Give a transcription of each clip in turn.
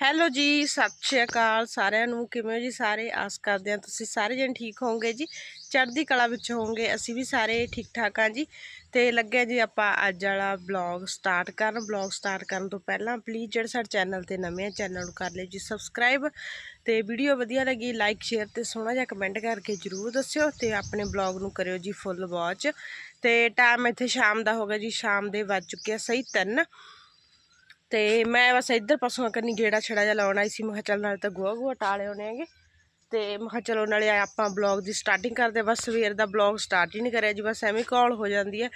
Hello ਜੀ, ਸਤਿ ਸ਼੍ਰੀ ਅਕਾਲ ਸਾਰਿਆਂ ਨੂੰ। ਕਿਵੇਂ ਹੋ ਜੀ ਸਾਰੇ? ਆਸ ਕਰਦੇ ਹਾਂ ਤੁਸੀਂ ਸਾਰੇ ਜਣ ਠੀਕ ਹੋਵੋਗੇ ਜੀ। ਚੜ੍ਹਦੀ ਕਲਾ ਵਿੱਚ ਹੋਵੋਗੇ, ਅਸੀਂ ਵੀ ਸਾਰੇ ਠੀਕ ਠਾਕ ਹਾਂ ਜੀ। ਤੇ ਲੱਗਿਆ ਜੀ ਆਪਾਂ ਅੱਜ ਵਾਲਾ ਬਲੌਗ ਸਟਾਰਟ ਕਰਨ। ਬਲੌਗ ਸਟਾਰਟ ਕਰਨ ਤੋਂ ਪਹਿਲਾਂ ਪਲੀਜ਼ ਜਿਹੜੇ ਸਾਡੇ ਚੈਨਲ ਤੇ ਨਵੇਂ ਆ ਚੈਨਲ ਨੂੰ ਕਰ ਲਿਓ ਜੀ ਸਬਸਕ੍ਰਾਈਬ ਤੇ ਵੀਡੀਓ ਵਧੀਆ ਲੱਗੀ ਲਾਈਕ ਸ਼ੇਅਰ ਤੇ ਸੋਹਣਾ ਜਿਹਾ ਕਮੈਂਟ ਕਰਕੇ ਜਰੂਰ ਦੱਸਿਓ ਤੇ ਆਪਣੇ ਬਲੌਗ ਨੂੰ ਕਰਿਓ ਜੀ ਫੁੱਲ ਵਾਚ ਤੇ ਟਾਈਮ ਇੱਥੇ ਸ਼ਾਮ ਦਾ ਹੋ ਗਿਆ ਜੀ, ਸ਼ਾਮ ਦੇ ਵੱਜ ਚੁੱਕੇ ਆ ਸਹੀ 3 ਤੇ ਮੈਂ ਬਸ ਇੱਧਰ ਪਾਸੋਂ ਕਰਨੀ ਗੇੜਾ ਛੜਾ ਜਿਹਾ ਲਾਉਣ ਆਈ ਸੀ। ਮੈਂ ਕਿਹਾ ਚੱਲ ਨਾਲ ਤਾਂ ਗੋਹਾ ਗੋਹਾ ਟਾਲੇ ਹੋਣੇ ਹੈਗੇ। ਤੇ ਮੈਂ ਕਿਹਾ ਚਲੋ ਨਾਲੇ ਆਪਾਂ ਬਲੌਗ ਦੀ ਸਟਾਰਟਿੰਗ ਕਰਦੇ ਬਸ ਸਵੇਰ ਦਾ ਬਲੌਗ ਸਟਾਰਟ ਹੀ ਨਹੀਂ ਕਰਿਆ ਜੀ। ਬਸ ਐਵੇਂ ਕਾਲ ਹੋ ਜਾਂਦੀ ਹੈ।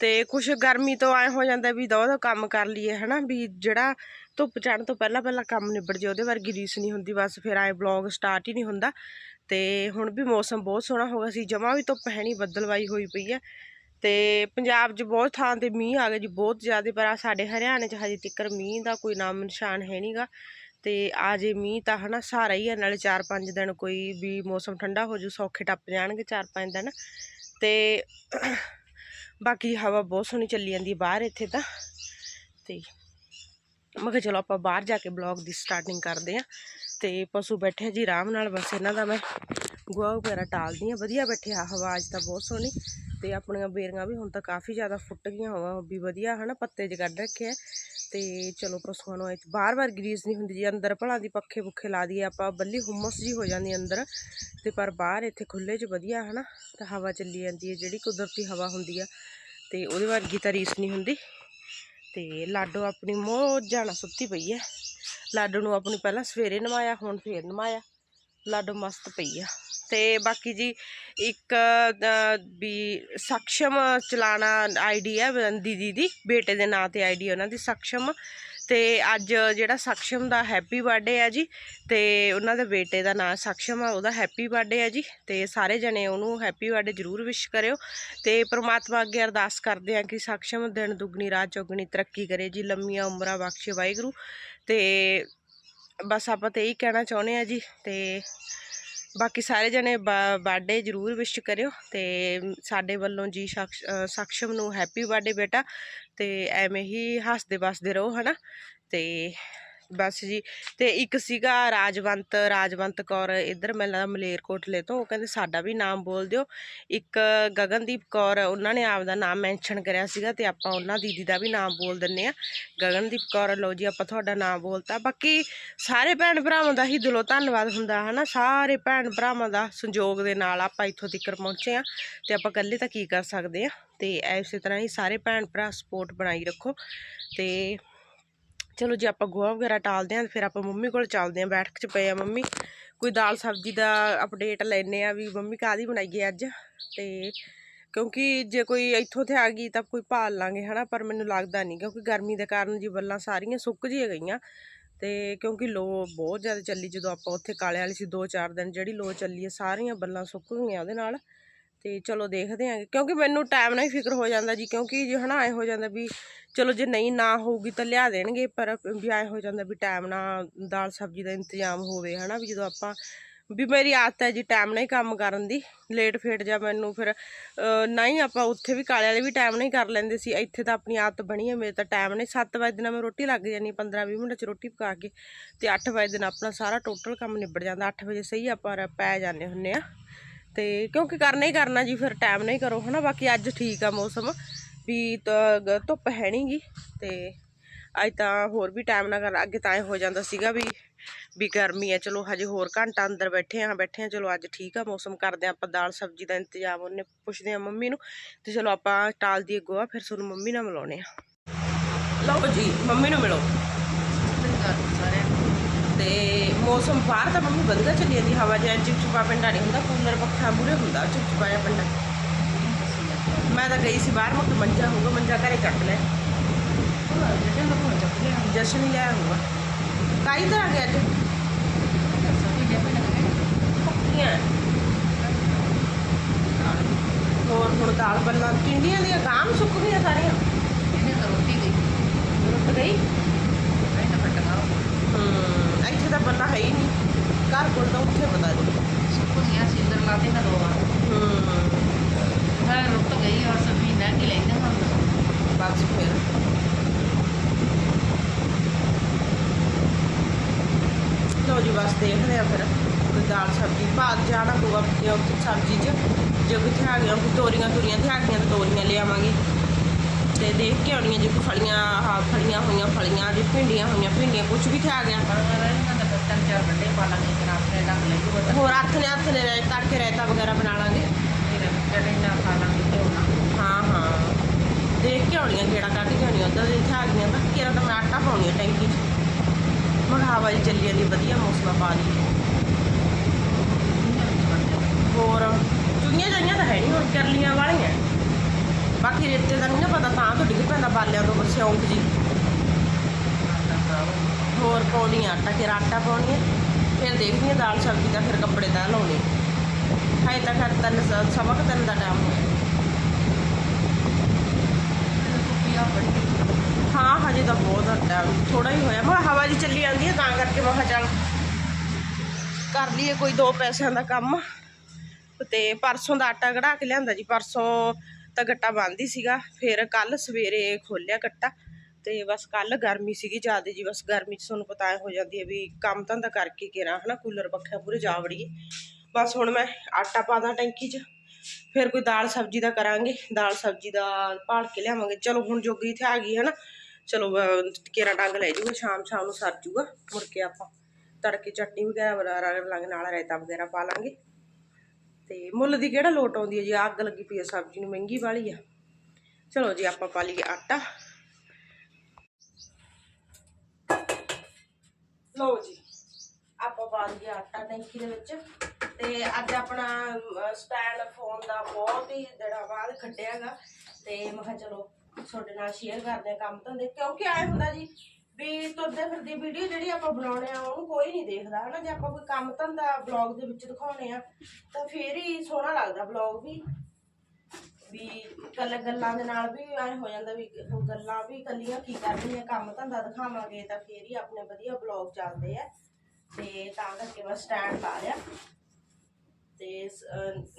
ਤੇ ਕੁਛ ਗਰਮੀ ਤੋਂ ਐ ਹੋ ਜਾਂਦਾ ਵੀ ਦੋ ਦੋ ਕੰਮ ਕਰ ਲਈਏ, ਹਨਾ? ਵੀ ਜਿਹੜਾ ਧੁੱਪ ਚੜ੍ਹਨ ਤੋਂ ਪਹਿਲਾਂ ਪਹਿਲਾਂ ਕੰਮ ਨਿਬੜ ਜੇ ਉਹਦੇ ਵਰਗੀ ਰੀਸ ਨਹੀਂ ਹੁੰਦੀ। ਬਸ ਫਿਰ ਐ ਬਲੌਗ ਸਟਾਰਟ ਹੀ ਨਹੀਂ ਹੁੰਦਾ। ਤੇ ਹੁਣ ਵੀ ਮੌਸਮ ਬਹੁਤ ਸੋਹਣਾ ਹੋ ਗਿਆ ਸੀ। ਜਮਾ ਵੀ ਧੁੱਪ ਹੈ ਨਹੀਂ ਬੱਦਲਵਾਈ ਹੋਈ ਪਈ ਹੈ। ਤੇ ਪੰਜਾਬ 'ਚ ਬਹੁਤ ਥਾਂ ਤੇ ਮੀਂਹ ਆ ਗਿਆ ਜੀ, ਬਹੁਤ ਜ਼ਿਆਦਾ, ਪਰ ਆ ਸਾਡੇ ਹਰਿਆਣੇ 'ਚ ਹਜੇ ਤੱਕ ਮੀਂਹ ਦਾ ਕੋਈ ਨਾਮ ਨਿਸ਼ਾਨ ਹੈ ਨਹੀਂਗਾ ਤੇ ਆ ਜੇ ਮੀਂਹ ਤਾਂ ਹਨਾ ਸਾਰਾ ਹੀ ਆ, ਨਾਲੇ 4-5 ਦਿਨ ਕੋਈ ਵੀ ਮੌਸਮ ਠੰਡਾ ਹੋ ਜੂ ਸੌਖੇ ਟੱਪ ਜਾਣਗੇ 4-5 ਦਿਨ। ਤੇ ਬਾਕੀ ਹਵਾ ਬਹੁਤ ਸੋਹਣੀ ਚੱਲੀ ਜਾਂਦੀ ਬਾਹਰ ਇੱਥੇ ਤਾਂ। ਤੇ ਮੈਂ ਕਿਹਾ ਚਲੋ ਆਪਾਂ ਬਾਹਰ ਜਾ ਕੇ ਬਲੌਗ ਦੀ ਸਟਾਰਟਿੰਗ ਕਰਦੇ ਆਂ ਤੇ ਪਸ਼ੂ ਬੈਠੇ ਜੀ ਆਰਾਮ ਨਾਲ, ਬਸ ਇਹਨਾਂ ਦਾ ਮੈਂ ਗੋਹਾ ਵਗੈਰਾ ਟਾਲਦੀ ਆ ਵਧੀਆ ਬੈਠੇ ਆ ਹਵਾ ਅੱਜ ਤਾਂ ਬਹੁਤ ਸੋਹਣੀ। ਤੇ ਆਪਣੀਆਂ ਬੇਰੀਆਂ ਵੀ ਹੁਣ ਤਾਂ ਕਾਫੀ ਜ਼ਿਆਦਾ ਫੁੱਟ ਗਈਆਂ ਹੋਵਾਂ ਵੀ ਵਧੀਆ ਹਨਾ, ਪੱਤੇ ਜ ਕੱਢ ਰੱਖੇ ਆ। ਤੇ ਚਲੋ ਪਰਸੋਂ ਨੂੰ ਇਹ ਬਾਰ-ਬਾਰ ਗਰੀਸ ਨਹੀਂ ਹੁੰਦੀ ਜੀ, ਅੰਦਰ ਭਲਾ ਦੀ ਪੱਖੇ ਪੁੱਖੇ ਲਾ ਦਈਏ ਆਪਾਂ, ਬੱਲੀ ਹੁਮਸ ਜੀ ਹੋ ਜਾਂਦੀ ਅੰਦਰ। ਤੇ ਪਰ ਬਾਹਰ ਇੱਥੇ ਖੁੱਲੇ 'ਚ ਵਧੀਆ ਹਨਾ, ਤਾਂ ਹਵਾ ਚੱਲੀ ਜਾਂਦੀ ਹੈ, ਜਿਹੜੀ ਕੁਦਰਤੀ ਹਵਾ ਹੁੰਦੀ ਆ। ਤੇ ਉਹਦੇ ਵਰਗੀ ਤਾਂ ਰੀਸ ਨਹੀਂ ਹੁੰਦੀ। ਤੇ ਲਾਡੋ ਆਪਣੀ ਮੋਜਾਂ ਨਾਲ ਸੁੱਤੀ ਪਈ ਹੈ। ਲਾਡੋ ਨੂੰ ਆਪਣੀ ਪਹਿਲਾਂ ਸਵੇਰੇ ਨਵਾਇਆ, ਹੁਣ ਫੇਰ ਨਵਾਇਆ। ਲਾਡੋ ਮਸਤ ਪਈ ਆ। ਤੇ ਬਾਕੀ ਜੀ ਇੱਕ ਵੀ ਸਖਸ਼ਮ ਚਲਾਣਾ ਆਈਡੀ ਹੈ ਬੰਦੀ ਦੀ ਦੀ, ਬੇਟੇ ਦੇ ਨਾਂ ਤੇ ਆਈਡੀ ਉਹਨਾਂ ਦੀ, ਸਖਸ਼ਮ। ਤੇ ਅੱਜ ਜਿਹੜਾ ਸਖਸ਼ਮ ਦਾ ਹੈਪੀ ਬਰਥਡੇ ਆ ਜੀ, ਤੇ ਉਹਨਾਂ ਦੇ ਬੇਟੇ ਦਾ ਨਾਂ ਸਖਸ਼ਮ ਆ, ਉਹਦਾ ਹੈਪੀ ਬਰਥਡੇ ਆ ਜੀ, ਤੇ ਸਾਰੇ ਜਣੇ ਉਹਨੂੰ ਹੈਪੀ ਬਰਥਡੇ ਜ਼ਰੂਰ ਵਿਸ਼ ਕਰਿਓ। ਤੇ ਪ੍ਰਮਾਤਮਾ ਅੱਗੇ ਅਰਦਾਸ ਕਰਦੇ ਆ ਕਿ ਸਖਸ਼ਮ ਦਿਨ ਦੁਗਣੀ, ਰਾਤ ਚੌਗਣੀ ਤਰੱਕੀ ਕਰੇ ਜੀ, ਲੰਮੀਆਂ ਉਮਰਾਂ ਬਖਸ਼ੇ ਵਾਹਿਗੁਰੂ। ਤੇ ਬਸ ਆਪਾਂ ਤੇ ਇਹੀ ਕਹਿਣਾ ਚਾਹੁੰਦੇ ਆ ਜੀ, ਤੇ ਬਾਕੀ ਸਾਰੇ ਜਣੇ ਬਰਥਡੇ ਜ਼ਰੂਰ ਵਿਸ਼ ਕਰਿਓ ਤੇ ਸਾਡੇ ਵੱਲੋਂ ਜੀ ਸਖਸ਼ਮ ਨੂੰ ਹੈਪੀ ਬਰਥਡੇ ਬੇਟਾ ਤੇ ਐਵੇਂ ਹੀ ਹੱਸਦੇ ਵਸਦੇ ਰਹੋ, ਹਨਾ? ਤੇ ਬਸ ਜੀ, ਤੇ ਇੱਕ ਸੀਗਾ ਰਾਜਵੰਤ ਰਾਜਵੰਤ ਕੌਰ ਇੱਧਰ ਮੈਨੂੰ ਮਲੇਰਕੋਟਲੇ ਤੋਂ, ਉਹ ਕਹਿੰਦੇ ਸਾਡਾ ਵੀ ਨਾਮ ਬੋਲ ਦਿਓ। ਇੱਕ ਗਗਨਦੀਪ ਕੌਰ, ਉਹਨਾਂ ਨੇ ਆਪਦਾ ਨਾਮ ਮੈਂਸ਼ਨ ਕਰਿਆ ਸੀਗਾ ਤੇ ਆਪਾਂ ਉਹਨਾਂ ਦੀਦੀ ਦਾ ਵੀ ਨਾਮ ਬੋਲ ਦਿੰਨੇ ਆ ਗਗਨਦੀਪ ਕੌਰ, ਲਓ ਜੀ ਆਪਾਂ ਤੁਹਾਡਾ ਨਾਮ ਬੋਲਤਾ। ਬਾਕੀ ਸਾਰੇ ਭੈਣ ਭਰਾਵਾਂ ਦਾ ਹੀ ਦਿਲੋਂ ਧੰਨਵਾਦ ਹੁੰਦਾ, ਹਨਾ? ਸਾਰੇ ਭੈਣ ਭਰਾਵਾਂ ਦਾ ਸੰਯੋਗ ਦੇ ਨਾਲ ਆਪਾਂ ਇੱਥੋਂ ਤੱਕ ਪਹੁੰਚੇ ਆ ਤੇ ਆਪਾਂ ਇਕੱਲੇ ਤਾਂ ਕੀ ਕਰ ਸਕਦੇ ਆ ਤੇ ਐਸੇ ਤਰ੍ਹਾਂ ਹੀ ਸਾਰੇ ਭੈਣ ਭਰਾ ਸਪੋਰਟ ਬਣਾਈ ਰੱਖੋ ਤੇ ਚਲੋ ਜੀ ਆਪਾਂ ਗੋਹਾ ਵਗੈਰਾ ਟਾਲਦੇ ਆਂ ਫਿਰ ਆਪਾਂ ਮੰਮੀ ਕੋਲ ਚੱਲਦੇ ਆਂ ਬੈਠਕ 'ਚ ਪਏ ਆ ਮੰਮੀ। ਕੋਈ ਦਾਲ ਸਬਜ਼ੀ ਦਾ ਅਪਡੇਟ ਲੈਨੇ ਆ ਵੀ ਮੰਮੀ ਕਾਦੀ ਬਣਾਈਏ ਅੱਜ। ਤੇ ਕਿਉਂਕਿ ਜੇ ਕੋਈ ਇੱਥੋਂ ਤੇ ਆ ਗਈ ਤਾਂ ਕੋਈ ਭਾਲ ਲਾਂਗੇ, ਹਨਾ, ਪਰ ਮੈਨੂੰ ਲੱਗਦਾ ਨਹੀਂ ਕਿਉਂਕਿ ਗਰਮੀ ਦੇ ਕਾਰਨ ਜੀ ਬੱਲਾਂ ਸਾਰੀਆਂ ਸੁੱਕ ਜਿਹੀਆਂ ਗਈਆਂ। ਤੇ ਕਿਉਂਕਿ ਲੋ ਬਹੁਤ ਜ਼ਿਆਦਾ ਚੱਲੀ, ਜਦੋਂ ਆਪਾਂ ਉੱਥੇ ਕਾਲੇ ਵਾਲੀ ਸੀ 2-4 ਦਿਨ ਜਿਹੜੀ ਲੋ ਚੱਲੀ ਹੈ ਸਾਰੀਆਂ ਬੱਲਾਂ ਸੁੱਕ ਗਈਆਂ ਉਹਦੇ ਨਾਲ। ਤੇ ਚਲੋ ਦੇਖਦੇ ਆਂਗੇ ਕਿਉਂਕਿ ਮੈਨੂੰ ਟਾਈਮ ਨਾਲ ਹੀ ਫਿਕਰ ਹੋ ਜਾਂਦਾ ਜੀ ਕਿਉਂਕਿ ਜੇ ਹਨਾ ਐ ਹੋ ਜਾਂਦਾ ਵੀ ਚਲੋ ਜੇ ਨਹੀਂ ਨਾ ਹੋਊਗੀ ਤਾਂ ਲਿਆ ਦੇਣਗੇ ਪਰ ਵੀ ਐ ਹੋ ਜਾਂਦਾ ਵੀ ਟਾਈਮ ਨਾਲ ਦਾਲ ਸਬਜ਼ੀ ਦਾ ਇੰਤਜ਼ਾਮ ਹੋਵੇ ਹਨਾ ਵੀ ਜਦੋਂ ਆਪਾਂ ਵੀ ਮੇਰੀ ਆਦਤ ਹੈ ਜੀ ਟਾਈਮ ਨਾਲ ਹੀ ਕੰਮ ਕਰਨ ਦੀ ਲੇਟ ਫੇਟ ਜਾ ਮੈਨੂੰ ਫਿਰ ਅਹ, ਨਹੀਂ ਆਪਾਂ ਉੱਥੇ ਵੀ ਕਾਲੇ ਵਾਲੇ ਵੀ ਟਾਈਮ ਨਾਲ ਹੀ ਕਰ ਲੈਂਦੇ ਸੀ ਇੱਥੇ ਤਾਂ ਆਪਣੀ ਆਦਤ ਬਣੀ ਹੈ ਮੇਰੇ ਤਾਂ ਟਾਈਮ ਨਹੀਂ 7 ਵਜੇ ਨਾਲ ਮੈਂ ਰੋਟੀ ਲੱਗ ਜਾਨੀ 15-20 ਮਿੰਟ ਚ ਰੋਟੀ ਪਕਾ ਕੇ ਤੇ 8 ਵਜੇ ਦਿਨ ਆਪਣਾ ਸਾਰਾ ਟੋਟਲ ਕੰਮ ਨਿਬੜ ਜਾਂਦਾ 8 ਵਜੇ ਸਹੀ ਆਪਾਂ ਰ- ਪੈ ਜਾਂਦੇ ਹੁੰਨੇ ਆ ਤੇ ਕਿਉਂਕਿ ਕਰਨਾ ਹੀ ਕਰਨਾ ਜੀ, ਫਿਰ ਟਾਈਮ ਨਹੀਂ ਕਰੋ, ਹਨਾ? ਬਾਕੀ ਅੱਜ ਠੀਕ ਆ ਮੌਸਮ। ਵੀ ਤ- ਧੁੱਪ ਹੈ ਨਹੀਂਗੀ ਤੇ ਅੱਜ ਤਾਂ ਹੋਰ ਵੀ ਟਾਈਮ ਨਾ ਕਰ, ਅੱਗੇ ਤਾਂ ਐਂ ਹੋ ਜਾਂਦਾ ਸੀਗਾ ਵੀ ਵੀ ਗਰਮੀ ਆ, ਚਲੋ ਹਜੇ ਹੋਰ ਘੰਟਾ ਅੰਦਰ ਬੈਠੇ ਆ ਬੈਠੇ ਆ, ਚਲੋ ਅੱਜ ਠੀਕ ਆ ਮੌਸਮ, ਕਰਦੇ ਆ ਆਪਾਂ ਦਾਲ ਸਬਜ਼ੀ ਦਾ ਇੰਤਜ਼ਾਮ, ਉਹਨੇ ਪੁੱਛਦੇ ਆ ਮੰਮੀ ਨੂੰ, ਤੇ ਚਲੋ ਆਪਾਂ ਟਾਲ ਦੀਏ ਗੋਆ ਫਿਰ ਤੁਹਾਨੂੰ ਮੰਮੀ ਨਾਲ ਮਿਲਾਉਣੇ ਆ। ਲਓ ਜੀ, ਮੰਮੀ ਨੂੰ ਮਿਲੋ। ਤੇ ਮੌਸਮ ਬਾਹਰ ਤਾਂ ਮੰਮੀ ਵਧੀਆ ਚੱਲੀ ਜਾਂਦੀ ਹਵਾ ਜਿਹਾ ਚਿਪਚਿਪਾ ਪਿੰਡਾ ਨਹੀਂ ਹੁੰਦਾ ਕੂਲਰ ਪੱਖਾ ਮੂਰੇ ਹੁੰਦਾ ਚਿਪਚਿਪਾ ਜਿਹਾ ਪਿੰਡਾ। ਮੈਂ ਤਾਂ ਗਈ ਸੀ ਬਾਹਰ ਮੈਂ ਮੰਜਾ ਹੋਊਗਾ ਮੰਜਾ ਘਰੇ ਚੱਕ ਲੈ। ਜਸ਼ਨ ਹੀ ਲਿਆ ਹੋਊਗਾ ਕਾਈ ਤਰ੍ਹਾਂ ਗਿਆ ਅੱਜ? ਪੱਕੀਆਂ। ਹੋਰ ਹੁਣ ਦਾਲ ਬੰਨਾ ਟਿੰਡੀਆਂ ਦੀਆਂ ਗਾਮ ਸੁੱਕ ਗਈਆਂ ਸਾਰੀਆਂ? ਰੁੱਟ ਗਈ ਹੂੰ। ਇੱਥੇ ਤਾਂ ਬੰਨਾ ਹੈ ਹੀ ਨਹੀਂ। ਘਰ ਕੋਲ ਤਾਂ ਉੱਥੇ ਪਤਾ ਨਹੀਂ। ਹੂੰ ਬਸ ਫਿਰ। ਲਓ ਜੀ ਬਸ ਦੇਖਦੇ ਆ ਫਿਰ। ਕੋਈ ਦਾਲ ਸਬਜ਼ੀ ਭਾਗ ਜਾਣਾ ਪਊਗਾ ਜੇ ਉੱਥੇ ਸਬਜ਼ੀ 'ਚ ਜੇ ਕਿੱਥੇ ਆ ਗਿਆ ਕੋਈ ਤੋਰੀਆਂ ਤੁਰੀਆਂ ਤੇ ਆ ਗਈਆਂ ਤਾਂ ਤੋਰੀਆਂ ਲੈ ਆਵਾਂਗੇ ਤੇ ਦੇਖ ਕੇ ਆਉਣੀਆਂ ਜੇ ਕੋਈ ਫਲੀਆਂ ਆਹ ਫਲੀਆਂ ਹੋਈਆਂ ਫਲੀਆਂ ਜੇ ਭਿੰਡੀਆਂ ਹੋਈਆਂ ਭਿੰਡੀਆਂ ਕੁਝ ਵੀ ਆ ਗਿਆ। ਹੋਰ ਹੱਥ ਨੇ ਹੱਥ ਨੇ ਤੜਕੇ ਰਾਇਤਾ ਵਗੈਰਾ ਬਣਾ ਲਾਂਗੇ। ਹਾਂ ਹਾਂ। ਦੇਖ ਕੇ ਆਉਣੀਆਂ ਕਿਹੜਾ ਕੱਢ ਕੇ ਆਉਣੀਆਂ ਉਧਰ ਜਿੱਥੇ ਆ ਗਈਆਂ ਤਾਂ ਕਿਹੜਾ ਤਾਂ ਮੈਂ ਆਟਾ ਪਾਉਣੀ ਆ ਟੈਂਕੀ 'ਚ। ਮੈਂ ਹਵਾ ਜੀ ਚੱਲੀ ਜਾਂਦੀ ਵਧੀਆ ਮੌਸਮ ਆ ਪਾ ਲਈ। ਹੋਰ ਚੁੰਗੀਆਂ ਜਾਈਆਂ ਤਾਂ ਹੈ ਨਹੀਂ ਹੁਣ ਕਰਲੀਆਂ ਵਾਲੀਆਂ। ਬਾਕੀ ਰੇਤੇ ਦਾ ਨਹੀਂ ਨਾ ਪਤਾ ਤਾਂ ਤੋਂ ਡਿੱਗ ਪੈਂਦਾ ਬਾਲਿਆਂ ਤੋਂ ਸਿਉਂਕ ਜੀ। ਹੋਰ ਪਾਉਣੀ ਆਟਾ ਕਿ ਆਟਾ ਪਾਉਣੀ ਆ ਫਿਰ ਦੇਖਦੀ ਆ ਦਾਲ ਸਬਜ਼ੀ ਦਾ ਫਿਰ ਕੱਪੜੇ ਤਾਂ ਲਾਉਣੇ। ਹਾਏ ਤਾਂ ਫਿਰ ਤਿੰਨ ਸਵਾ ਕੁ ਤਿੰਨ ਦਾ ਟਾਈਮ ਹੋਇਆ ਹਾਂ ਹਜੇ ਤਾਂ ਬਹੁਤ ਟਾਈਮ ਥੋੜਾ ਹੀ ਹੋਇਆ ਮੈਂ ਹਵਾ ਜੀ ਚੱਲੀ ਜਾਂਦੀ ਹੈ ਤਾਂ ਕਰਕੇ ਮੈਂ ਕਿਹਾ ਚੱਲ ਕਰ ਲਈਏ ਕੋਈ ਦੋ ਪੈਸਿਆਂ ਦਾ ਕੰਮ। ਤੇ ਪਰਸੋਂ ਦਾ ਆਟਾ ਕਢਾ ਕੇ ਲਿਆਂਦਾ ਜੀ ਪਰਸੋਂ ਤਾਂ ਗੱਟਾ ਬੰਦ ਹੀ ਸੀਗਾ ਫਿਰ ਕੱਲ ਸਵੇਰੇ ਖੋਲਿਆ ਗੱਟਾ। ਤੇ ਬਸ ਕੱਲ ਗਰਮੀ ਸੀਗੀ ਜ਼ਿਆਦਾ ਜੀ, ਬਸ ਗਰਮੀ 'ਚ ਤੁਹਾਨੂੰ ਪਤਾ ਐ ਹੋ ਜਾਂਦੀ ਹੈ ਵੀ ਕੰਮ ਧੰਦਾ ਕਰਕੇ ਕਿਰਾ ਹਨਾ, ਕੂਲਰ ਪੱਖਿਆਂ ਪੂਰੇ ਜਾ ਵੜੀਏ। ਬਸ ਹੁਣ ਮੈਂ ਆਟਾ ਪਾ ਦਾਂ ਟੈਂਕੀ 'ਚ, ਫਿਰ ਕੋਈ ਦਾਲ ਸਬਜ਼ੀ ਦਾ ਕਰਾਂਗੇ, ਦਾਲ ਸਬਜ਼ੀ ਦਾ ਭਾਲ ਕੇ ਲਿਆਵਾਂਗੇ। ਚਲੋ ਹੁਣ ਜੋਗੀ ਇੱਥੇ ਆ ਗਈ ਹੈ ਨਾ ਚਲੋ ਕੇਰਾ ਡੰਗ ਲੈ ਜੂਗਾ, ਸ਼ਾਮ ਸ਼ਾਮ ਨੂੰ ਸਰ ਜੂਗਾ, ਮੁੜ ਕੇ ਆਪਾਂ ਤੜਕੇ ਚਟਨੀ ਵਗੈਰਾ ਬਣਾ ਲਾਂਗੇ, ਨਾਲ ਰਾਇਤਾ ਵਗੈਰਾ ਪਾ ਲਾਂਗੇ। ਤੇ ਮੁੱਲ ਦੀ ਕਿਹੜਾ ਲੋਟ ਆਉਂਦੀ ਹੈ ਜੀ? ਅੱਗ ਲੱਗੀ ਪਈ ਹੈ, ਸਬਜ਼ੀ ਨੂੰ ਮਹਿੰਗੀ ਵਾਲੀ ਆ। ਚਲੋ ਜੀ, ਆਪਾਂ ਪਾ ਲਈਏ ਆਟਾ। ਲਓ ਜੀ, ਆਪਾਂ ਪਾ ਲਈਏ ਆਟਾ ਟੈਂਕੀ ਦੇ ਵਿੱਚ। ਤੇ ਅੱਜ ਆਪਣਾ ਸਟੈਂਡ ਫੋਨ ਦਾ ਬਹੁਤ ਹੀ ਦਿਨਾਂ ਬਾਅਦ ਖੱਟਿਆਗਾ ਤੇ ਮੈਂ ਕਿਹਾ ਚਲੋ, ਤੁਹਾਡੇ ਨਾਲ ਸ਼ੇਅਰ ਕਰਦੇ ਆ ਕੰਮ ਧੰਦੇ। ਕਿਉਂਕਿ ਆਏ ਹੁੰਦਾ ਜੀ ਵੀ ਤੁਰਦੇ ਫਿਰਦੀ ਵੀਡੀਓ ਜਿਹੜੀ ਆਪਾਂ ਬਣਾਉਣੇ ਆ, ਉਹਨੂੰ ਕੋਈ ਨਹੀਂ ਦੇਖਦਾ। ਹਨਾ, ਜੇ ਆਪਾਂ ਕੋਈ ਕੰਮ ਧੰਦਾ ਵਲੌਗ ਦੇ ਵਿੱਚ ਦਿਖਾਉਣੇ ਆ, ਤਾਂ ਫੇਰ ਹੀ ਸੋਹਣਾ ਲੱਗਦਾ ਵਲੌਗ ਵੀ। ਵੀ ਕੱਲ ਗੱਲਾਂ ਦੇ ਨਾਲ ਵੀ ਐ ਹੋ ਜਾਂਦਾ ਵੀ ਗੱਲਾਂ ਵੀ ਕੱਲੀਆਂ ਕੀ ਕਰਦੀਆਂ ਕੰਮ ਧੰਦਾ ਦਿਖਾਵਾਂਗੇ ਤਾਂ ਫੇਰ ਹੀ ਆਪਣੇ ਵਧੀਆ ਵਲੌਗ ਚੱਲਦੇ ਆ। ਤੇ ਤਾਂ ਕਰਕੇ ਮੈਂ ਸਟੈਂਡ ਲਾ ਲਿਆ। ਤੇ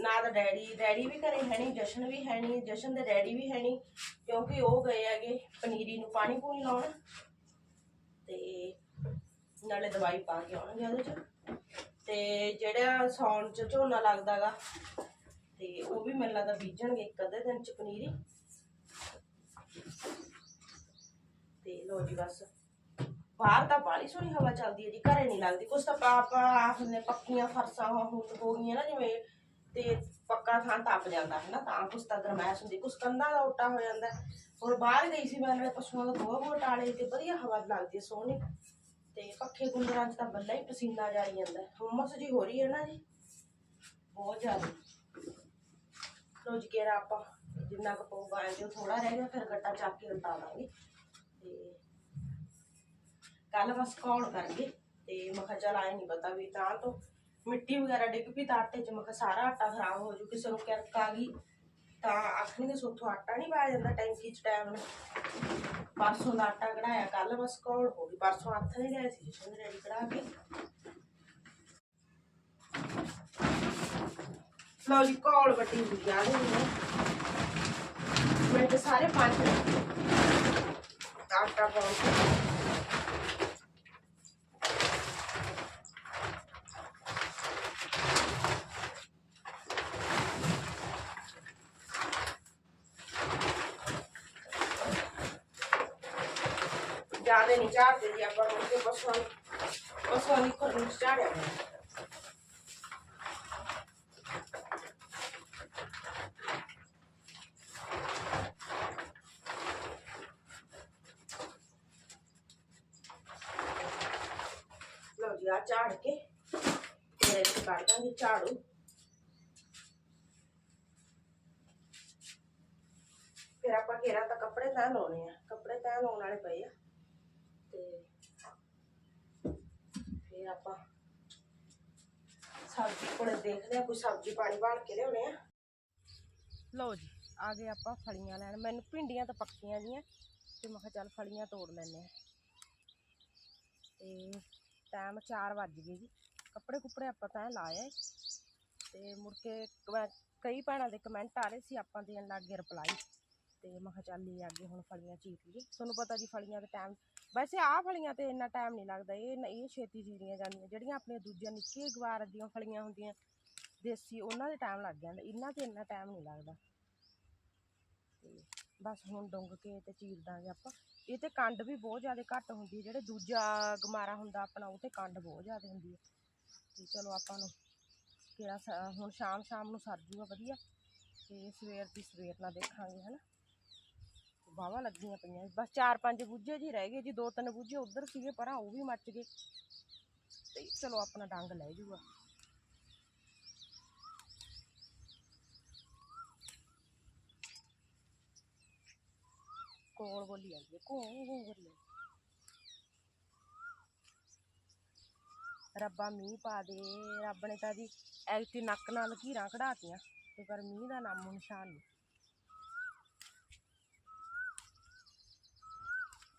ਨਾ ਤਾਂ ਡੈਡੀ ਡੈਡੀ ਵੀ ਘਰੇ ਹੈ ਨਹੀਂ, ਜਸ਼ਨ ਵੀ ਹੈ ਨਹੀਂ, ਜਸ਼ਨ ਦੇ ਡੈਡੀ ਵੀ ਹੈ ਨਹੀਂ, ਕਿਉਂਕਿ ਉਹ ਗਏ ਹੈਗੇ ਪਨੀਰੀ ਨੂੰ ਪਾਣੀ ਪੂਣੀ ਲਾਉਣ। ਤੇ ਨਾਲੇ ਦਵਾਈ ਪਾ ਕੇ ਆਉਣਗੇ ਉਹਦੇ ਚ। ਤੇ ਜਿਹੜਾ ਸੌਣ ਚ ਝੋਨਾ ਲੱਗਦਾਗਾ ਤੇ ਉਹ ਵੀ ਮੈਨੂੰ ਲੱਗਦਾ ਬੀਜਣਗੇ ਇੱਕ ਅੱਧੇ ਦਿਨ ਚ ਪਨੀਰੀ। ਤੇ ਲੋ ਜੀ ਬਸ। ਬਾਹਰ ਤਾਂ ਬਾਲੀ ਸੋਹਣੀ ਹਵਾ ਚੱਲਦੀ ਹੈ ਜੀ, ਘਰੇ ਨਹੀਂ ਲੱਗਦੀ। ਕੁਛ ਤਾਂ ਪਾਪਾ ਆਖਦੇ ਪੱਕੀਆਂ ਫਰਸਾਂ ਹੋ ਗਈਆਂ ਨਾ, ਜਿਵੇਂ ਤੇ ਪੱਕਾ ਥਾਂ ਤਪ ਜਾਂਦਾ ਹੈ ਨਾ, ਤਾਂ ਕੁਛ ਤਾਂ ਗਰਮੈਸ਼ ਹੁੰਦੀ। ਕੁਛ ਕੰਧਾਂ ਦਾ ਉੱਟਾ ਹੋ ਜਾਂਦਾ ਹੁਣ ਬਾਹਰ ਗਈ ਸੀ ਮੈਂ ਨਾਲੇ ਪਸ਼ੂਆਂ ਦਾ ਗੋਹਾ ਗੋਹਾ ਟਾਲੇ ਤੇ ਵਧੀਆ ਹਵਾ ਲੱਗਦੀ ਹੈ, ਸੋਹਣੀ। ਤੇ ਪੱਖੇ ਗੁੰਦਰਾਂ 'ਚ ਤਾਂ ਬੱਲਾ ਹੀ ਪਸੀਨਾ ਜਾਈ ਜਾਂਦਾ ਹਮਸ ਜੀ ਹੋ ਰਹੀ ਹੈ ਨਾ ਜੀ। ਬਹੁਤ ਜ਼ਿਆਦਾ। ਲੋ ਆਪਾਂ ਜਿੰਨਾ ਕੁ ਪਊਗਾ ਜੋ ਥੋੜਾ ਰਹਿ ਗਿਆ, ਫਿਰ ਗੱਟਾ ਚੱਕ ਕੇ ਉਲਟਾ ਦਾਂਗੇ ਤੇ ਕੱਲ ਬਸ ਕੌਣ ਕਰਕੇ ਤੇ ਮੈਂ ਕਿਹਾ ਆਏ ਨਹੀਂ ਪਤਾ ਵੀ ਤਾਂ ਤੋਂ ਮਿੱਟੀ ਵਗੈਰਾ ਡਿੱਗ ਪਈ ਤਾਂ ਆਟੇ 'ਚ। ਮੈਂ ਸਾਰਾ ਆਟਾ ਖਰਾਬ ਹੋ ਜੂ, ਕਿਸੇ ਨੂੰ ਕਿਰਕ ਆ ਗਈ। ਤਾਂ ਆਖਣਗੇ ਸੋਥੋਂ ਆਟਾ ਨਹੀਂ ਪਾਇਆ ਜਾਂਦਾ ਟੈਂਕੀ 'ਚ ਟਾਈਮ ਨਾਲ। ਪਰਸੋਂ ਦਾ ਆਟਾ ਕਢਾਇਆ ਕੱਲ ਬਸ ਕੌਣ ਹੋ ਗਈ। ਪਰਸੋਂ ਹੱਥ ਨਹੀਂ ਲਿਆ ਸੀ, ਜਿਸ ਰੈਡੀ ਕਢਾ ਕੇ। ਲਓ ਜੀ ਕੌਲ ਵੱਡੀ ਹੋਈ ਆ ਰਹੀ ਹੈ ਮੈਂ ਤੇ ਸਾਰੇ ਪੰਜ ਆਟਾ ਪਾਉਂ ਜ਼ਿਆਦਾ ਨਹੀਂ ਚਾਹਦੇ ਜੀ ਆਪਾਂ ਮੁੜ ਕੇ ਪਸ਼ੂਆਂ ਨੂੰ ਪਸ਼ੂਆਂ ਨੂੰ ਖੁਦ ਨੂੰ ਚਾੜਿਆ ਲਓ ਜੀ ਆ ਝਾੜ ਕੇ ਤੇ ਇੱਥੇ ਕੱਢ ਦਾਂਗੇ ਝਾੜੂ ਫਿਰ ਆਪਾਂ ਘੇਰਾ ਤਾਂ ਕੱਪੜੇ ਤਾਂ ਲਾਉਣੇ ਆ, ਕੱਪੜੇ ਤਾਂ ਲਾਉਣ ਵਾਲੇ ਪਏ ਆ। ਤੇ ਫਿਰ ਆਪਾਂ ਸਬਜ਼ੀ ਕੋਲੇ ਦੇਖਦੇ ਆ, ਕੋਈ ਸਬਜ਼ੀ ਪਾਣੀ ਬਣ ਕੇ ਲਿਆਉਣੇ ਆ। ਲਓ ਜੀ, ਆ ਗਏ ਆਪਾਂ ਫਲੀਆਂ ਲੈਣ। ਮੈਨੂੰ ਭਿੰਡੀਆਂ ਤਾਂ ਪੱਕੀਆਂ ਜੀਆਂ, ਤੇ ਮੈਂ ਕਿਹਾ ਚੱਲ ਫਲੀਆਂ ਤੋੜ ਲੈਨੇ ਆ। ਤੇ ਟਾਈਮ 4 ਵੱਜ ਗਏ ਜੀ। ਕੱਪੜੇ ਕੁੱਪੜੇ ਆਪਾਂ ਤਾਂ ਲਾਇਆ ਤੇ ਮੁੜ ਕੇ ਕਈ ਭੈਣਾਂ ਦੇ ਕਮੈਂਟ ਆ ਰਹੇ ਸੀ, ਆਪਾਂ ਦੇਣ ਲੱਗ ਗਏ ਰਿਪਲਾਈ ਤੇ ਮੈਂ ਕਿਹਾ ਚੱਲ ਇਹ ਅੱਗੇ ਹੁਣ ਫਲੀਆਂ ਚੀਰ ਲਈਏ। ਤੁਹਾਨੂੰ ਪਤਾ ਜੀ ਫਲੀਆਂ ਦਾ ਟਾਈਮ ਵੈਸੇ ਆਹ ਫਲੀਆਂ ਤੇ ਇੰਨਾ ਟਾਈਮ ਨਹੀਂ ਲੱਗਦਾ। ਇਹ ਨ- ਇਹ ਛੇਤੀ ਚੀਰੀਆਂ ਜਾਂਦੀਆਂ। ਜਿਹੜੀਆਂ ਆਪਣੀਆਂ ਦੂਜੀਆਂ ਨਿੱਕੀਆਂ ਗਵਾਰ ਦੀਆਂ ਫਲੀਆਂ ਹੁੰਦੀਆਂ, ਦੇਸੀ, ਉਹਨਾਂ ਦੇ ਟਾਈਮ ਲੱਗ ਜਾਂਦਾ। ਇਹਨਾਂ ਤੇ ਇੰਨਾ ਟਾਈਮ ਨਹੀਂ ਲੱਗਦਾ। ਤੇ ਬਸ ਹੁਣ ਡੁੰਗ ਕੇ ਤੇ ਚੀਰ ਦਾਂਗੇ ਆਪਾਂ। ਇਹ ਤੇ ਕੰਡ ਵੀ ਬਹੁਤ ਜ਼ਿਆਦਾ ਘੱਟ ਹੁੰਦੀ ਹੈ। ਜਿਹੜੇ ਦੂਜਾ ਗਮਾਰਾ ਹੁੰਦਾ ਆਪਣਾ, ਉਹ ਤੇ ਕੰਡ ਬਹੁਤ ਜ਼ਿਆਦਾ ਹੁੰਦੀ ਹੈ। ਤੇ ਚਲੋ ਆਪਾਂ ਨੂੰ ਕਿਹੜਾ ਹੁਣ ਸ਼ਾਮ ਸ਼ਾਮ ਨੂੰ ਸਰ ਜੂਗਾ ਵਧੀਆ। ਤੇ ਸਵੇਰ ਦੀ ਸਵੇਰ ਨਾਲ ਦੇਖਾਂਗੇ, ਹਨਾ? ਵਾਹਵਾ ਲੱਗੀਆਂ ਪਈਆਂ ਬਸ ਚਾਰ ਪੰਜ ਬੂਝੇ ਜੀ ਰਹਿ ਗਏ ਜੀ, ਦੋ ਤਿੰਨ ਬੂਝੇ ਉਧਰ ਸੀਗੇ, ਪਰਾਂ ਉਹ ਵੀ ਮੱਚ ਗਏ। ਤੇ ਚਲੋ ਆਪਣਾ ਡੰਗ ਲੈ ਜੂਗਾ। ਕੋਲ ਬੋਲੀ ਜਾਂਦੀ ਹੈ ਕੋਂ ਕੋਂ ਕਰੀ ਜਾਂਦੀ ਹੈ। ਰੱਬਾ ਮੀਂਹ ਪਾ ਦੇ, ਰੱਬ ਨੇ ਤਾਂ ਜੀ ਐਤੀ ਨੱਕ ਨਾਲ ਲਕੀਰਾਂ ਕਢਾਤੀਆਂ, ਤੇ ਪਰ ਮੀਂਹ ਦਾ ਨਾਮੋ ਨਿਸ਼ਾਨ ਨਹੀਂ।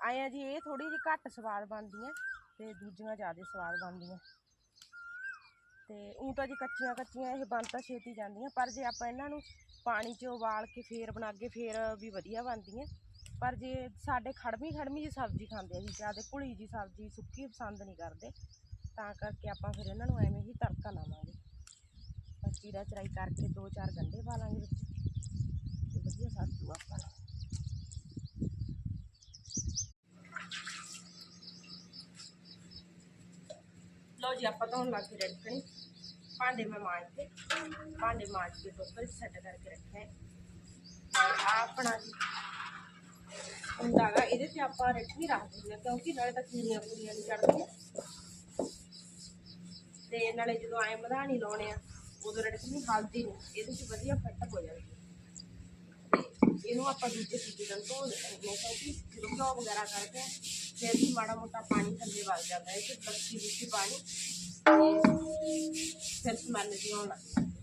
ਆਇਆ ਜੀ, ਇਹ ਥੋੜੀ ਜਿਹੀ ਘੱਟ ਸਵਾਦ ਬਣਦੀਆਂ ਤੇ ਦੂਜੀਆਂ ਜ਼ਿਆਦਾ ਸਵਾਦ ਬਣਦੀਆਂ। ਤੇ ਉਂ ਤਾਂ ਜੀ ਕੱਚੀਆਂ ਕੱਚੀਆਂ ਇਹ ਬਣ ਤਾਂ ਛੇਤੀ ਜਾਂਦੀਆਂ, ਪਰ ਜੇ ਆਪਾਂ ਇਹਨਾਂ ਨੂੰ ਪਾਣੀ 'ਚ ਉਬਾਲ ਕੇ ਫੇਰ ਬਣਾ ਕੇ ਫੇਰ ਵੀ ਵਧੀਆ ਬਣਦੀਆਂ। ਪਰ ਜੇ ਸਾਡੇ ਖੜਮੀ ਖੜਮੀ ਜੀ ਸਬਜ਼ੀ ਖਾਂਦੇ ਆ ਜੀ, ਜ਼ਿਆਦਾ ਘੁਲੀ ਜੀ ਸਬਜ਼ੀ ਸੁੱਕੀ ਪਸੰਦ ਨਹੀਂ ਕਰਦੇ, ਤਾਂ ਕਰਕੇ ਆਪਾਂ ਫਿਰ ਇਹਨਾਂ ਨੂੰ ਐਵੇਂ ਹੀ ਤੜਕਾ ਲਾਵਾਂਗੇ। ਬਸ ਚੀਰਾ ਚਰਾਈ ਕਰਕੇ ਦੋ ਚਾਰ ਗੰਢੇ ਪਾ ਲਾਂਗੇ ਵਿੱਚ ਤੇ ਵਧੀਆ ਸਬਜ਼ੀ ਆਪਾਂ ਲਓ ਜੀ, ਆਪਾਂ ਧੋਣ ਲੱਗ ਕੇ ਰੱਖਣੀ ਭਾਂਡੇ ਮੈਂ ਮਾਂਜ ਕੇ, ਭਾਂਡੇ ਮਾਂਜ ਕੇ ਕੁੱਕਰ ਸੈੱਟ ਕਰਕੇ ਰੱਖਿਆ ਹੈ। ਆਹ ਆਪਣਾ ਜੀ ਹੁੰਦਾ ਇਹਦੇ ਤੇ ਆਪਾਂ ਰੱਖੀ ਰੱਖ ਦਿੰਦੇ ਹਾਂ, ਕਿਉਂਕਿ ਨਾਲੇ ਤਾਂ ਕੀੜੀਆਂ ਕੁੜੀਆਂ ਨਹੀਂ ਚੜਦੀਆਂ ਤੇ ਨਾਲੇ ਜਦੋਂ ਆਏ ਮਧਾਣੀ ਲਾਉਣੇ ਆ, ਉਦੋਂ ਰੜਕਣੀ ਹਲਦੀ ਨਹੀਂ, ਇਹਦੇ 'ਚ ਵਧੀਆ ਫਿੱਟ ਹੋ ਜਾਂਦੀ ਇਹਨੂੰ ਆਪਾਂ ਦੂਜੇ ਤੀਜੇ ਦਿਨ ਧੋ ਦਿੰਦੇ ਹਾਂ, ਕਿਉਂਕਿ ਜਦੋਂ ਵਗੈਰਾ ਕਰਦੇ ਆ ਫਿਰ ਵੀ ਮਾੜਾ ਮੋਟਾ ਪਾਣੀ ਥੱਲੇ ਵਗ ਜਾਂਦਾ ਹੈ ਤੇ ਬੱਚੀ ਵਿੱਚ ਪਾਣੀ ਤੇ ਫਿਰ ਸਮੈਲ ਜਿਹੀ ਆਉਣ ਲੱਗ ਜਾਂਦੀ ਹੈ।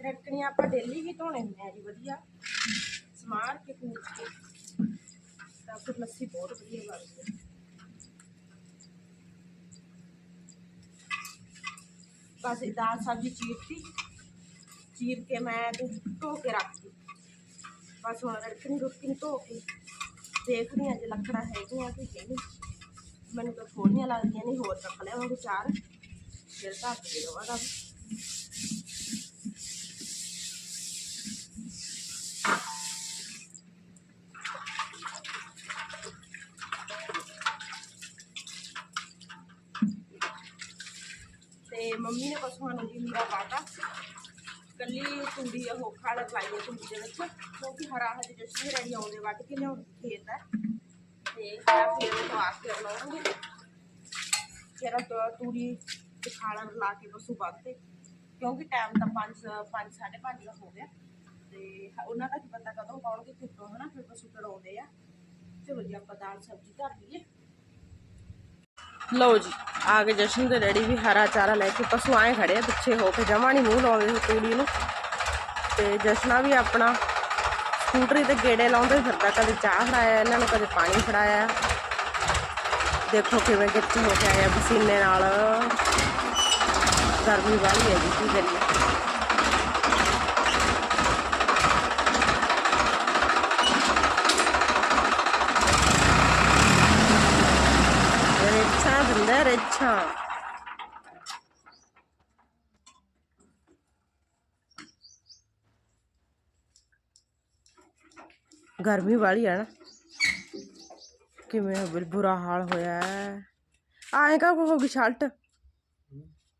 ਰੱਖਣੀਆਂ ਆਪਾਂ ਡੇਲੀ ਵੀ ਧੋਣੇ ਹੁੰਦੇ ਆ ਜੀ ਵਧੀਆ ਸਮਾਰ ਕੇ ਪੂੰਝ ਕੇ ਤਾਂ ਫਿਰ ਲੱਸੀ ਬਹੁਤ ਵਧੀਆ ਬਣਦੀ ਹੈ ਬਸ ਇਹ ਦਾਲ ਸਬਜ਼ੀ ਚੀਰਤੀ ਚੀਰ ਕੇ ਮੈਂ ਤੇ ਧੋ ਕੇ ਰੱਖਤੀ ਬਸ ਹੁਣ ਰੱਖਣੀ ਰੋਟੀ ਧੋ ਕੇ ਦੇਖਦੀ ਹਾਂ ਜੇ ਲੱਕੜਾਂ ਹੈਗੀਆਂ ਕਿ ਨਹੀਂ ਮੈਨੂੰ ਤਾਂ ਥੋੜੀਆਂ ਲੱਗਦੀਆਂ ਨਹੀਂ ਹੋਰ ਰੱਖ ਲਿਆਵਾਂਗੇ ਚਾਰ ਫਿਰ ਧਰ ਦੇ ਦੇਵਾਂਗਾ ਤੇ ਮੰਮੀ ਨੇ ਪਸ਼ੂਆਂ ਨੂੰ ਜੀ ਨੀਰਾ ਪਾਤਾ ਕੱਲੀ ਤੂੜੀ ਉਹ ਖਾਲ ਲਾਈ ਹੈ ਤੂੜੀ ਦੇ ਵਿੱਚ। ਕਿਉਂਕਿ ਹਰਾ ਹਜੇ ਜਸ਼ਨ ਰੈਡੀ ਆਉਂਦੇ ਵੱਢ ਕੇ ਲਿਆਉਣ ਖੇਤ ਹੈ। ਤੇ ਹਰਾ ਫੇਰ ਉਹ ਆ ਕੇ ਲਾਉਣਗੇ ਫਿਰ ਉਹ ਤੂੜੀ ਤੇ ਖਾਲਾ ਲਾ ਕੇ ਪਸ਼ੂ ਬੰਨ੍ਹਦੇ ਕਿਉਂਕਿ ਟਾਈਮ ਤਾਂ 5 5 5:30 ਦਾ ਹੋ ਗਿਆ। ਤੇ ਉਹਨਾਂ ਦਾ ਕੀ ਪਤਾ ਕਦੋਂ ਪਾਉਣਗੇ, ਕਿੱਥੋਂ, ਹਨਾ? ਫਿਰ ਪਸ਼ੂ ਤੜਾਉਂਦੇ ਆ। ਚਲੋ ਜੀ, ਆਪਾਂ ਦਾਲ ਸਬਜ਼ੀ ਧਰ ਲਈਏ। ਲਓ ਜੀ, ਆ ਕੇ ਜਸ਼ਨ ਦੇ ਡੈਡੀ ਵੀ ਹਰਾ ਚਾਰਾ ਲੈ ਕੇ ਪਸ਼ੂ ਆਏ ਖੜੇ ਆ, ਪਿੱਛੇ ਹੋ ਕੇ ਜਮਾ ਨਹੀਂ ਮੂੰਹ ਲਾਉਂਦੇ ਸੀ ਤੂੜੀ ਨੂੰ। ਤੇ ਜਸ਼ਨਾ ਵੀ ਆਪਣਾ ਸਕੂਟਰੀ ਤੇ ਗੇੜੇ ਲਾਉਂਦੇ ਫਿਰਦਾ, ਕਦੇ ਚਾਹ ਫੜਾਇਆ, ਇਹਨਾਂ ਨੂੰ ਕਦੇ ਪਾਣੀ ਫੜਾਇਆ। ਦੇਖੋ ਕਿਵੇਂ ਗਿੱਟ ਹੋ ਕੇ ਆਇਆ ਪਸੀਨੇ ਨਾਲ। ਗਰਮੀ ਵਾਲੀ ਹੈ ਜੀ ਕੀ ਕਰੀਏ ਰੇਛਾ ਦਿੰਦਾ, ਰੇਛਾ। ਗਰਮੀ ਵਾਲੀ ਆ ਨਾ। ਕਿਵੇਂ ਬੁਰਾ ਹਾਲ ਹੋਇਆ। ਹੈ ਆਏ ਕਾ ਹੋ ਗਈ ਸ਼ਰਟ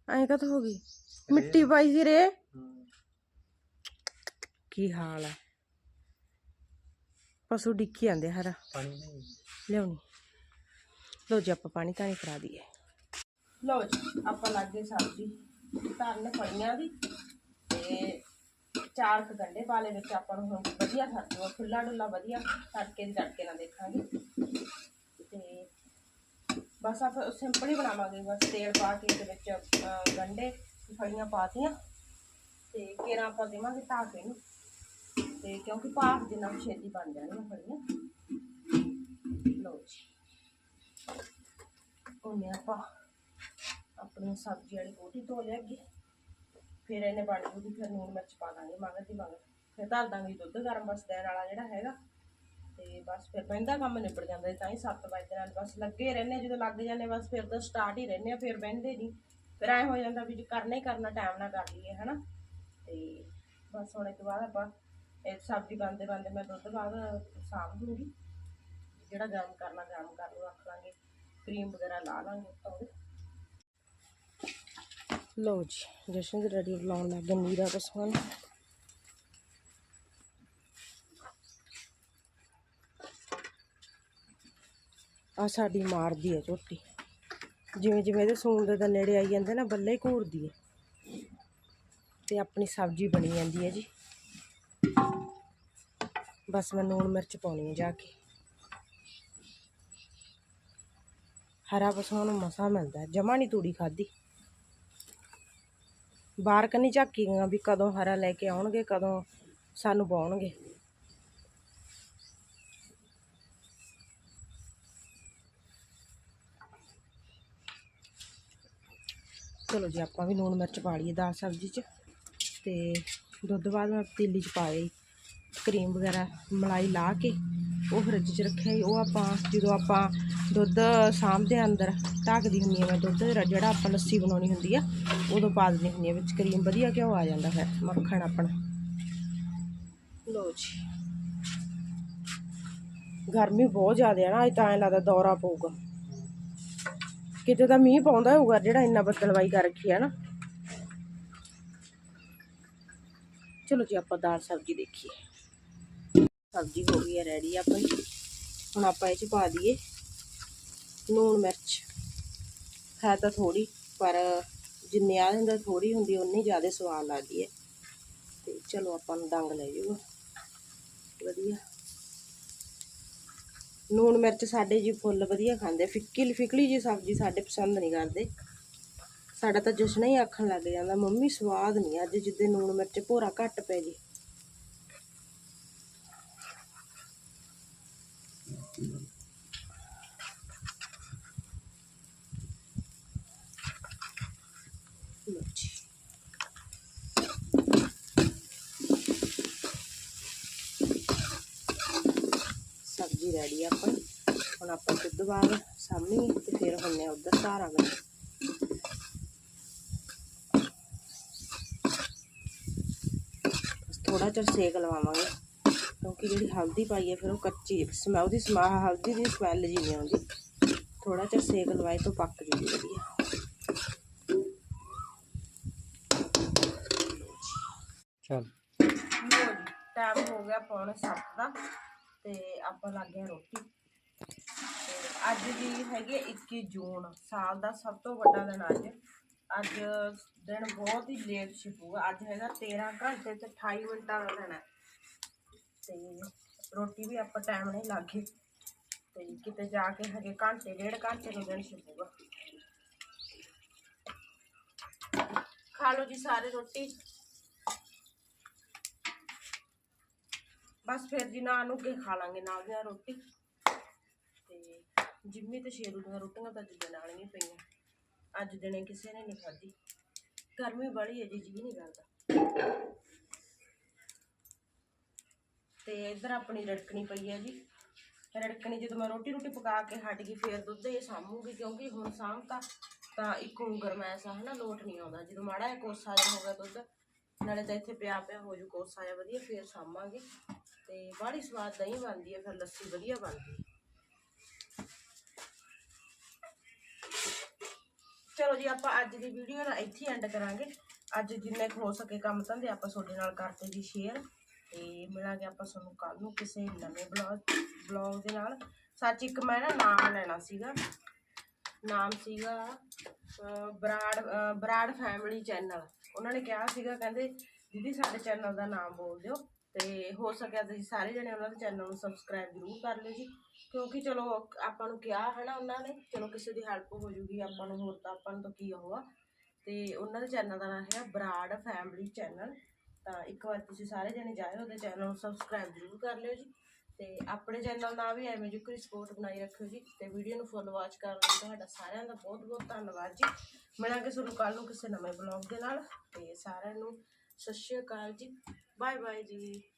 ਆਏ ਕਾ ਹੋ ਗਈ। ਮਿੱਟੀ ਪਾਈ ਸੀ ਰੇ। ਕੀ ਹਾਲ ਹੈ ਪਸ਼ੂ ਡਿੱਕੀ ਜਾਂਦੇ ਆ ਹਰਾ। ਪਾਣੀ ਨਹੀਂ ਲਿਆਉਣੀ। ਲੋ ਜੀ ਆਪਾਂ ਪਾਣੀ ਤਾਂ ਨਹੀਂ ਕਰਾ ਦਈਏ। ਲੋ ਜੀ ਆਪਾਂ ਲੱਗੇ ਸਬਜ਼ੀ ਧਰਨ ਫੜੀਆਂ ਦੀ ਤੇ ਚਾਰ ਕੁ ਗੰਢੇ ਪਾ ਲਏ ਵਿੱਚ ਆਪਾਂ ਨੂੰ ਹੁਣ ਵਧੀਆ ਸਰਜੂਗਾ ਖੁੱਲਾ ਡੁੱਲਾ ਵਧੀਆ ਤੜਕੇ ਦੀ ਤੜਕੇ ਨਾਲ ਦੇਖਾਂਗੇ। ਤੇ ਬਸ ਆਪਾਂ ਸਿੰਪਲ ਹੀ ਬਣਾਵਾਂਗੇ, ਬਸ ਤੇਲ ਪਾ ਕੇ ਇਹਦੇ ਵਿੱਚ ਗੰਢੇ ਤੇ ਫੜੀਆਂ ਪਾਤੀਆਂ ਤੇ ਕੇਰਾਂ ਆਪਾਂ ਦੇਵਾਂਗੇ ਢਾਕ ਨੂੰ। ਤੇ ਕਿਉਂਕਿ ਭਾਫ ਦੇ ਨਾਲ ਛੇਤੀ ਬਣ ਜਾਣਗੀਆਂ ਫੜੀਆਂ ਲਓ ਜੀ। ਉਹਨੇ ਆਪਾਂ ਆਪਣੀ ਸਬਜ਼ੀ ਵਾਲੀ ਕੋਟੀ ਧੋ ਲਿਆਗੀ ਫਿਰ ਇਹਨੇ ਬਣ ਜੂਗੀ, ਫਿਰ ਲੂਣ ਮਿਰਚ ਪਾ ਦਾਂਗੇ, ਮਗਰ ਦੀ ਮਗਰ। ਫਿਰ ਧਰ ਦਾਂਗੇ ਦੁੱਧ ਗਰਮ ਬਸ ਦੇਣ ਵਾਲਾ ਜਿਹੜਾ ਹੈਗਾ। ਤੇ ਬਸ ਫਿਰ ਬਹਿੰਦਾ ਕੰਮ ਨਿਬੜ ਜਾਂਦਾ ਤਾਂ ਹੀ 7 ਵਜੇ ਨਾਲ ਬਸ ਲੱਗੇ ਰਹਿੰਦੇ ਜਦੋਂ ਲੱਗ ਜਾਂਦੇ ਬਸ ਫਿਰ ਤਾਂ ਸਟਾਰਟ ਹੀ ਰਹਿੰਦੇ ਆ, ਫਿਰ ਬਹਿੰਦੇ ਨਹੀਂ ਫਿਰ ਐ ਹੋ ਜਾਂਦਾ ਵੀ ਜੇ ਕਰਨਾ ਹੀ ਕਰਨਾ ਟਾਈਮ ਨਾਲ ਕਰ ਲਈਏ, ਹਨਾ। ਤੇ ਬਸ ਹੁਣ ਇਹ ਤੋਂ ਬਾਅਦ ਆਪਾਂ ਇਹ ਸਬਜ਼ੀ ਬਣਦੇ ਬਣਦੇ ਮੈਂ ਦੁੱਧ ਬਾਅਦ ਸਾਫ਼ ਦੂੰਗੀ ਜਿਹੜਾ ਗਰਮ ਕਰਨਾ, ਗਰਮ ਕਰ ਲਓ ਰੱਖ ਲਾਂਗੇ। ਕਰੀਮ ਵਗੈਰਾ ਲਾ ਲਾਂਗੇ ਉੱਤੋਂ ਲਓ ਜੀ, ਜਸ਼ਨ ਦੇ ਰੈਡੀ ਲਾਉਣ ਲੱਗ ਗਏ ਨੀਰਾ ਪਸਵਾਨ ਆ ਸਾਡੀ ਮਾਰਦੀ ਹੈ ਝੋਟੀ। ਜਿਵੇਂ ਜਿਵੇਂ ਇਹਦੇ ਸੂਣ ਦੇ ਦਾ ਨੇੜੇ ਆਈ ਜਾਂਦੇ ਨਾ, ਬੱਲੇ ਘੂਰਦੀ ਹੈ। ਤੇ ਆਪਣੀ ਸਬਜ਼ੀ ਬਣੀ ਜਾਂਦੀ ਹੈ ਜੀ। ਬਸ ਮੈਂ ਲੂਣ ਮਿਰਚ ਪਾਉਣੀ ਹੈ ਜਾ ਕੇ। ਹਰਾ ਪਸ਼ੂਆਂ ਨੂੰ ਮਸਾ ਮਿਲਦਾ ਜਮਾ ਨਹੀਂ ਤੂੜੀ ਖਾਦੀ ਬਾਹਰ ਕੰਨੀ ਝਾਕੀ ਗਈਆਂ ਵੀ ਕਦੋਂ ਹਰਾ ਲੈ ਕੇ ਆਉਣਗੇ, ਕਦੋਂ ਸਾਨੂੰ ਪਾਉਣਗੇ ਚਲੋ ਜੀ, ਆਪਾਂ ਵੀ ਲੂਣ ਮਿਰਚ ਪਾ ਲਈਏ ਦਾਲ ਸਬਜ਼ੀ 'ਚ, ਤੇ ਦੁੱਧ ਬਾਅਦ ਮੈਂ ਪਤੀਲੀ 'ਚ ਪਾਏ ਕਰੀਮ ਵਗੈਰਾ ਮਲਾਈ ਲਾ ਕੇ ਉਹ ਫਰਿੱਜ 'ਚ ਰੱਖਿਆ ਸੀ, ਉਹ ਆਪਾਂ ਜਦੋਂ ਆਪਾਂ ਦੁੱਧ ਸਾਂਭਦੇ ਆ ਅੰਦਰ, ਢੱਕਦੀ ਹੁੰਦੀ ਆ ਮੈਂ ਦੁੱਧ, ਜਿਹੜਾ ਆਪਾਂ ਲੱਸੀ ਬਣਾਉਣੀ ਹੁੰਦੀ ਆ, ਉਦੋਂ ਪਾ ਦਿੰਦੀ ਹੁੰਦੀ ਆ ਵਿੱਚ, ਕਰੀਮ ਵਧੀਆ ਘਿਓ ਆ ਜਾਂਦਾ ਫਿਰ, ਮੱਖਣ ਆਪਣਾ। ਲੋ ਜੀ। ਗਰਮੀ ਬਹੁਤ ਜ਼ਿਆਦਾ ਹੈ ਨਾ, ਅੱਜ ਤਾਂ ਐਂ ਲੱਗਦਾ ਦੌਰਾ ਪਊਗਾ। ਕਿਤੇ ਤਾਂ ਮੀਂਹ ਪਾਉਂਦਾ ਹੋਊਗਾ, ਜਿਹੜਾ ਇੰਨਾ ਬੱਦਲਵਾਈ ਕਰ ਰੱਖੀ ਹੈ ਨਾ। ਚਲੋ ਜੀ, ਆਪਾਂ ਦਾਲ ਸਬਜ਼ੀ ਦੇਖੀਏ। ਸਬਜ਼ੀ ਹੋ ਗਈ ਹੈ ਰੈਡੀ ਆਪਾਂ ਹੁਣ ਆਪਾਂ ਇਹ ਚ ਪਾ ਦਈਏ ਲੂਣ ਮਿਰਚ। ਹੈ ਤਾਂ ਥੋੜੀ ਪਰ ਜਿੰਨੇ ਆ ਹੁੰਦਾ ਥੋੜੀ ਹੁੰਦੀ ਉਨੀ ਜ਼ਿਆਦਾ ਸਵਾਦ ਲੱਗਦੀ ਹੈ। ਤੇ ਚਲੋ ਆਪਾਂ ਨੂੰ ਡੰਗ ਲੈ ਜੂਗਾ ਵਧੀਆ। ਲੂਣ ਮਿਰਚ ਸਾਡੇ ਜੀ ਫੁੱਲ ਵਧੀਆ ਖਾਂਦੇ ਫਿੱਕੀ, ਫਿਕਲੀ ਜੀ ਸਬਜ਼ੀ ਸਾਡੇ ਪਸੰਦ ਨਹੀਂ ਕਰਦੇ। ਸਾਡਾ ਤਾਂ ਜਸ਼ਨ ਹੀ ਆਖਣ ਲੱਗ ਜਾਂਦਾ, ਮੰਮੀ ਸਵਾਦ ਨਹੀਂ ਅੱਜ ਜਿੱਦੇ ਲੂਣ ਮਿਰਚ ਭੋਰਾ ਘੱਟ ਪੈ ਜੇ ਲਓ ਜੀ ਸਬਜ਼ੀ ਰੈਡੀ ਆ ਆਪਣੀ ਹੁਣ ਆਪਾਂ ਦੁੱਧ ਬਾਅਦ ਸਾਹਮਣੇ ਤੇ ਫਿਰ ਹੁੰਨੇ ਆ ਉਧਰ ਧਾਰਾਂ ਵਿੱਚ ਥੋੜਾ ਜਿਹਾ ਸੇਕ ਲਵਾਵਾਂਗੇ ਕਿਉਂਕਿ ਜਿਹੜੀ ਹਲਦੀ ਪਾਈ ਹੈ ਫਿਰ ਉਹ ਕੱਚੀ ਸਮੈਲ ਉਹਦੀ ਸਮਾ ਹਲਦੀ ਦੀ ਸਮੈਲ ਜੀ ਨਹੀਂ ਆਉਂਦੀ। ਥੋੜਾ ਜਿਹਾ ਸੇਕ ਲਵਾਏ ਤਾਂ ਪੱਕ ਜੂਗੀ ਵਧੀਆ। ਚੱਲ। ਟਾਈਮ ਹੋ ਗਿਆ ਪੌਣੇ 7 ਦਾ। ਤੇ ਆਪਾਂ ਲੱਗ ਗਏ ਰੋਟੀ। ਤੇ ਅੱਜ ਦੀ ਹੈਗੀ ਹੈ 21 ਜੂਨ, ਸਾਲ ਦਾ ਸਭ ਤੋਂ ਵੱਡਾ ਦਿਨ ਅੱਜ। ਅੱਜ ਦਿਨ ਬਹੁਤ ਹੀ ਲੇਟ ਛਿਪੂਗਾ ਅੱਜ ਹੈਗਾ 13 ਘੰਟੇ ਤੇ 28 ਮਿੰਟਾਂ ਦਾ ਦਿਨ ਹੈ ਤੇ ਰੋਟੀ ਵੀ ਆਪਾਂ ਟਾਈਮ ਨਹੀਂ ਲੱਗੇ ਤੇ ਕਿਤੇ ਜਾ ਕੇ ਹਜੇ ਘੰਟੇ, ਡੇਢ ਘੰਟੇ ਨੂੰ ਦਿਨ ਛਿਪੂਗਾ ਖਾ ਲਓ ਜੀ ਸਾਰੇ ਰੋਟੀ। ਬਸ ਫਿਰ ਜੀ ਨਾਲ ਨੂੰ ਕੇ ਖਾ ਲਾਂਗੇ ਨਾਲ ਦੀਆਂ ਰੋਟੀ। ਤੇ ਜਿੰਮੀ ਤੇ ਸ਼ੇਰੂ ਦੀਆਂ ਰੋਟੀਆਂ ਤਾਂ ਜਿੱਦੇ ਨਾਲ ਹੀ ਪਈਆਂ। ਅੱਜ ਦਿਨੇ ਕਿਸੇ ਨੇ ਨਹੀਂ ਖਾਧੀ। ਗਰਮੀ ਬੜੀ ਹੈ ਜੀ ਜੀ ਨਹੀਂ ਕਰਦਾ। ਤੇ ਇੱਧਰ ਆਪਣੀ ਰੜਕਣੀ ਪਈ ਹੈ ਜੀ। ਰੜਕਣੀ ਜਦੋਂ ਮੈਂ ਰੋਟੀ ਰੋਟੀ ਪਕਾ ਕੇ ਹਟ ਗਈ, ਫਿਰ ਦੁੱਧ ਇਹ ਸਾਂਭੂਗੀ ਕਿਉਂਕਿ ਹੁਣ ਸਾਂਭਤਾ ਤਾਂ ਇੱਕ ਉਂਗਰ ਮੈਸਾ ਹੈ ਨਾ ਲੋਟ ਨਹੀਂ ਆਉਂਦਾ। ਜਦੋਂ ਮਾੜਾ ਜਿਹਾ ਕੋਸਾ ਜਿਹਾ ਹੋ ਗਿਆ ਦੁੱਧ, ਨਾਲੇ ਤਾਂ ਇੱਥੇ ਪਿਆ ਪਿਆ ਹੋ ਜੂ, ਕੋਸਾ ਜਿਹਾ ਵਧੀਆ, ਫਿਰ ਸਾਂਭਾਂਗੇ। ਤੇ ਬੜੀ ਸਵਾਦ ਦਹੀਂ ਬਣਦੀ ਹੈ ਫਿਰ ਲੱਸੀ ਵਧੀਆ ਬਣਦੀ ਚਲੋ ਜੀ ਆਪਾਂ ਅੱਜ ਦੀ ਵੀਡੀਓ ਦਾ ਇੱਥੇ ਐਂਡ ਕਰਾਂਗੇ। ਅੱਜ ਜਿੰਨੇ ਕੁ ਹੋ ਸਕੇ ਕੰਮ ਧੰਦੇ ਆਪਾਂ ਤੁਹਾਡੇ ਨਾਲ ਕਰਦੇ ਜੀ ਸ਼ੇਅਰ ਤੇ ਮਿਲਾਂਗੇ ਆਪਾਂ ਤੁਹਾਨੂੰ ਕੱਲ ਨੂੰ ਕਿਸੇ ਨਵੇਂ ਬਲੌਗ ਬਲੌਗ ਦੇ ਨਾਲ। ਸੱਚ ਇੱਕ ਮੈਂ ਨਾ ਨਾਮ ਲੈਣਾ ਸੀਗਾ। ਨਾਮ ਸੀਗਾ ਅਹ, ਬਰਾੜ ਬਰਾੜ ਫੈਮਿਲੀ ਚੈਨਲ ਉਹਨਾਂ ਨੇ ਕਿਹਾ ਸੀਗਾ ਕਹਿੰਦੇ ਦੀਦੀ ਸਾਡੇ ਚੈਨਲ ਦਾ ਨਾਮ ਬੋਲ ਦਿਓ। ਤੇ ਹੋ ਸਕਿਆ ਤੁਸੀਂ ਸਾਰੇ ਜਣੇ ਉਹਨਾਂ ਦੇ ਚੈਨਲ ਨੂੰ ਸਬਸਕ੍ਰਾਈਬ ਜ਼ਰੂਰ ਕਰ ਲਿਓ ਜੀ। ਕਿਉਂਕਿ ਚਲੋ ਆਪਾਂ ਨੂੰ ਕਿਹਾ ਹੈ ਨਾ ਉਹਨਾਂ ਨੇ, ਚਲੋ ਕਿਸੇ ਦੀ ਹੈਲਪ ਹੋ ਜੂਗੀ, ਆਪਾਂ ਨੂੰ ਹੋਰ ਤਾਂ ਆਪਾਂ ਨੂੰ ਤਾਂ ਕੀ ਹੋਆ ਤੇ ਉਹਨਾਂ ਦੇ ਚੈਨਲ ਦਾ ਨਾਮ ਹੈ ਬਰਾੜ ਫੈਮਿਲੀ ਚੈਨਲ ਤਾਂ ਇੱਕ ਵਾਰ ਤੁਸੀਂ ਸਾਰੇ ਜਣੇ ਜਾਇਓ ਉਹਦੇ ਚੈਨਲ ਨੂੰ ਸਬਸਕ੍ਰਾਈਬ ਜ਼ਰੂਰ ਕਰ ਲਿਓ ਜੀ। ਤੇ ਆਪਣੇ ਚੈਨਲ ਦਾ ਵੀ ਐਵੇਂ ਜੁਕਰੀ ਸਪੋਰਟ ਬਣਾਈ ਰੱਖਿਓ ਜੀ ਤੇ ਵੀਡੀਓ ਨੂੰ ਫੁੱਲ ਵਾਚ ਕਰਨ ਲਈ ਤੁਹਾਡਾ ਸਾਰਿਆਂ ਦਾ ਬਹੁਤ ਬਹੁਤ ਧੰਨਵਾਦ ਜੀ। ਮਿਲਾਂਗੇ ਤੁਹਾਨੂੰ ਕੱਲ ਨੂੰ ਕਿਸੇ ਨਵੇਂ ਬਲੌਗ ਦੇ ਨਾਲ ਤੇ ਸਾਰਿਆਂ ਨੂੰ ਸਤਿ ਸ਼੍ਰੀ ਅਕਾਲ ਜੀ। ਬਾਏ ਬਾਏ ਜੀ।